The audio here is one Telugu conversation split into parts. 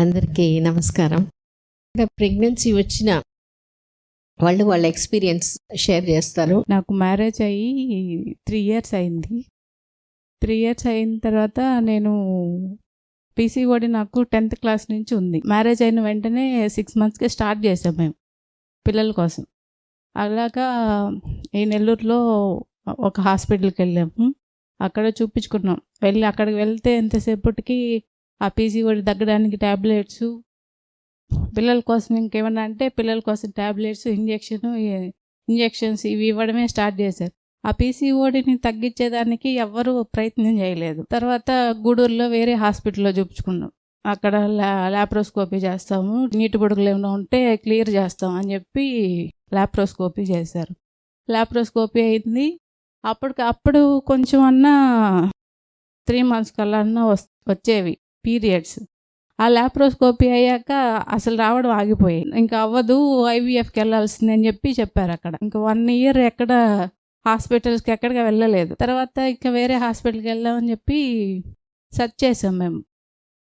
అందరికీ నమస్కారం. ప్రెగ్నెన్సీ వచ్చిన వాళ్ళు వాళ్ళ ఎక్స్పీరియన్స్ షేర్ చేస్తారు. నాకు మ్యారేజ్ అయ్యి త్రీ ఇయర్స్ అయింది. త్రీ ఇయర్స్ అయిన తర్వాత నేను పీసీఓడి నాకు టెన్త్ క్లాస్ నుంచి ఉంది. మ్యారేజ్ అయిన వెంటనే సిక్స్ మంత్స్కి స్టార్ట్ చేసాం మేము పిల్లల కోసం. అలాగా ఈ నెల్లూరులో ఒక హాస్పిటల్కి వెళ్ళాము. అక్కడ చూపించుకున్నాం. వెళ్ళి అక్కడికి వెళ్తే ఎంతసేపటికి ఆ పీసీఓడి తగ్గడానికి ట్యాబ్లెట్స్ పిల్లల కోసం ఇంకేమన్నా అంటే పిల్లల కోసం ట్యాబ్లెట్స్ ఇంజెక్షన్ ఇంజెక్షన్స్ ఇవి ఇవ్వడమే స్టార్ట్ చేశారు. ఆ పీసీఓడిని తగ్గించేదానికి ఎవ్వరూ ప్రయత్నం చేయలేదు. తర్వాత గూడూరులో వేరే హాస్పిటల్లో చూపించుకున్నాం. అక్కడ లా ల్యాప్రోస్కోపీ చేస్తాము నీటి పొడుగులు ఏమైనా ఉంటే క్లియర్ చేస్తాం అని చెప్పి ల్యాప్రోస్కోపీ చేశారు. ల్యాప్రోస్కోపీ అయింది. అప్పటికి అప్పుడు కొంచెం అన్నా త్రీ మంత్స్ కల్లా అన్నా వచ్చేవి. పీరియడ్స్. ఆ ల్యాప్రోస్కోపీ అయ్యాక అసలు రావడం ఆగిపోయాయి ఇంకా అవ్వదు ఐవీఎఫ్కి వెళ్ళాల్సింది అని చెప్పి చెప్పారు అక్కడ. ఇంకా వన్ ఇయర్ ఎక్కడ హాస్పిటల్స్కి ఎక్కడికి వెళ్ళలేదు. తర్వాత ఇంకా వేరే హాస్పిటల్కి వెళ్దామని చెప్పి సెర్చ్ చేసాం మేము.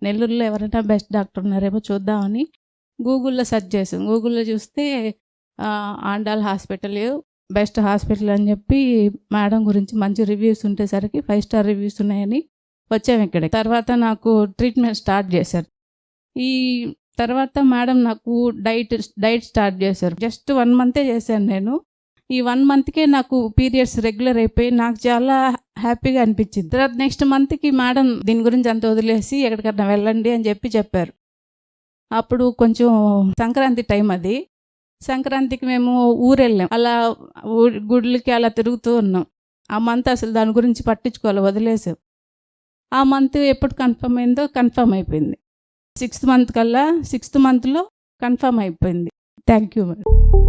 నెల్లూరులో ఎవరైనా బెస్ట్ డాక్టర్ ఉన్నారేమో చూద్దామని గూగుల్లో సెర్చ్ చేసాం. గూగుల్లో చూస్తే ఆండాల్ హాస్పిటల్ బెస్ట్ హాస్పిటల్ అని చెప్పి మేడం గురించి మంచి రివ్యూస్ ఉండేసరికి ఫైవ్ స్టార్ రివ్యూస్ ఉన్నాయని వచ్చాము ఇక్కడ తర్వాత నాకు ట్రీట్మెంట్ స్టార్ట్ చేశారు. ఈ తర్వాత మేడం నాకు డైట్ డైట్ స్టార్ట్ చేశారు. జస్ట్ వన్ మంతే చేశాను నేను. ఈ వన్ మంత్కే నాకు పీరియడ్స్ రెగ్యులర్ అయిపోయి నాకు చాలా హ్యాపీగా అనిపించింది. తర్వాత నెక్స్ట్ మంత్కి మేడం దీని గురించి అంత వదిలేసి ఎక్కడికన్నా వెళ్ళండి అని చెప్పి చెప్పారు. అప్పుడు కొంచెం సంక్రాంతి టైం అది. సంక్రాంతికి మేము ఊరు వెళ్ళాం అలా గుళ్ళకి గుడ్లకి అలా తిరుగుతూ ఉన్నాం. ఆ మంత్ అసలు దాని గురించి పట్టించుకోవాలి వదిలేసాం. ఆ మంత్ ఎప్పుడు కన్ఫర్మ్ అయిందో కన్ఫర్మ్ అయిపోయింది. సిక్స్త్ మంత్ కల్లా సిక్స్త్ మంత్లో కన్ఫర్మ్ అయిపోయింది. Thank you madam.